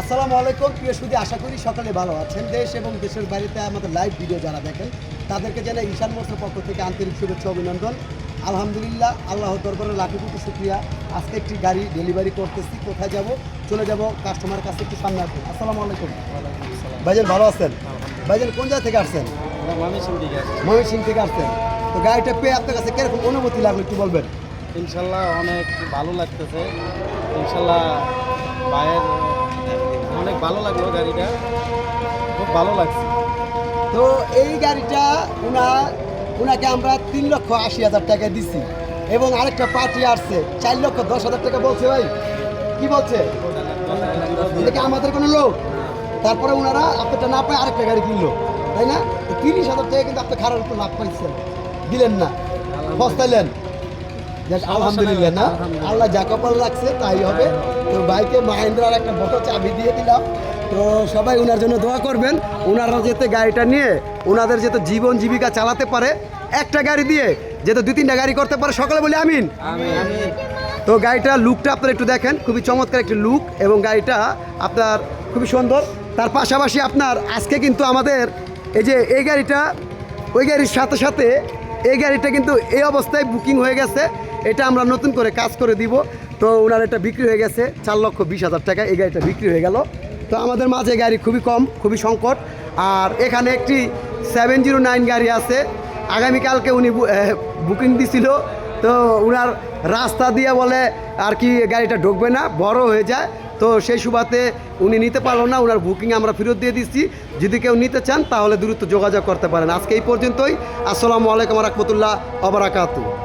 আসসালামু আলাইকুম। প্রিয় সুদী আশা করি সকালে ভালো আছেন। দেশ এবং দেশের বাইরেতে আমাদের লাইভ ভিডিও যারা দেখেন তাদেরকে জানাই ঈশান মোর্চার পক্ষ থেকে আন্তরিক শুভেচ্ছা অভিনন্দন। আলহামদুলিল্লাহ আল্লাহ দরবারে লাখো কোটি শুক্রিয়া। আজকে একটি গাড়ি ডেলিভারি করতেছি কোথায় যাব? চলে যাব কাস্টমার কাছে একটু সামনে আসুন আসসালামু আলাইকুম। ভাইজান ভালো আছেন? ভাইজান কোন জায়গা থেকে আসছেন? ময়মনসিং থেকে আসছেন। তো গাড়িটা পেয়ে আপনার কাছে কীরকম অনুমতি লাগল একটু বলবেন? ইনশাল্লাহ অনেক ভালো লাগতেছে। ইনশাল্লাহ ভাইয়ের অনেক ভালো লাগল গাড়িটা। খুব ভালো লাগছে। তো এই গাড়িটা উনা, উনাকে আমরা তিন লক্ষ আশি হাজার টাকা দিছি। এবং আরেকটা পার্টি আসছে, চার লক্ষ দশ হাজার টাকা বলছে ভাই। কি বলছে? এটা আমাদের কোনো লোক? তারপরে ওনারা আপনারটা না পায় আরেকটা গাড়ি কিনলো। তাই না? তিরিশ হাজার টাকা কিন্তু আপনি খারাপ লাভ পাইছেন। দিলেন না। বস্তাইলেন। যাক, আলহামদুলিল্লাহ না? আল্লাহ যা কপাল রাখছে তাই হবে। তো বাইকে মাহেন্দ্রার একটা বড় চাবি দিয়ে দিলাম। তো সবাই ওনার জন্য দোয়া করবেন। ওনারা যেতে গাড়িটা নিয়ে ওনাদের যাতে জীবন জীবিকা চালাতে পারে একটা গাড়ি দিয়ে যেতে দুই তিনটা গাড়ি করতে পারে সকালে বলি আমিন। তো গাড়িটা লুকটা আপনারা একটু দেখেন খুবই চমৎকার একটি লুক এবং গাড়িটা আপনার খুবই সুন্দর। তার পাশাপাশি আপনার আজকে কিন্তু আমাদের এই যে এই গাড়িটা ওই গাড়ির সাথে সাথে এই গাড়িটা কিন্তু এই অবস্থায় বুকিং হয়ে গেছে। এটা আমরা নতুন করে কাজ করে দিব। তো ওনার এটা বিক্রি হয়ে গেছে চার লক্ষ বিশ হাজার টাকা, এই গাড়িটা বিক্রি হয়ে গেল। তো আমাদের মাঝে গাড়ি খুবই কম, খুবই সংকট। আর এখানে একটি সেভেন জিরো নাইন গাড়ি আছে। আগামীকালকে উনি বুকিং দিছিল। তো ওনার রাস্তা দিয়ে বলে আর কি গাড়িটা ঢুকবে না, বড় হয়ে যায়। তো সেই সুবাদে উনি নিতে পারল না ওনার বুকিং আমরা ফেরত দিয়ে দিচ্ছি। যদি কেউ নিতে চান, তাহলে দ্রুত যোগাযোগ করতে পারেন। আজকে এই পর্যন্তই। আসসালামু আলাইকুম রহমতুল্লাহ অবরাকাতু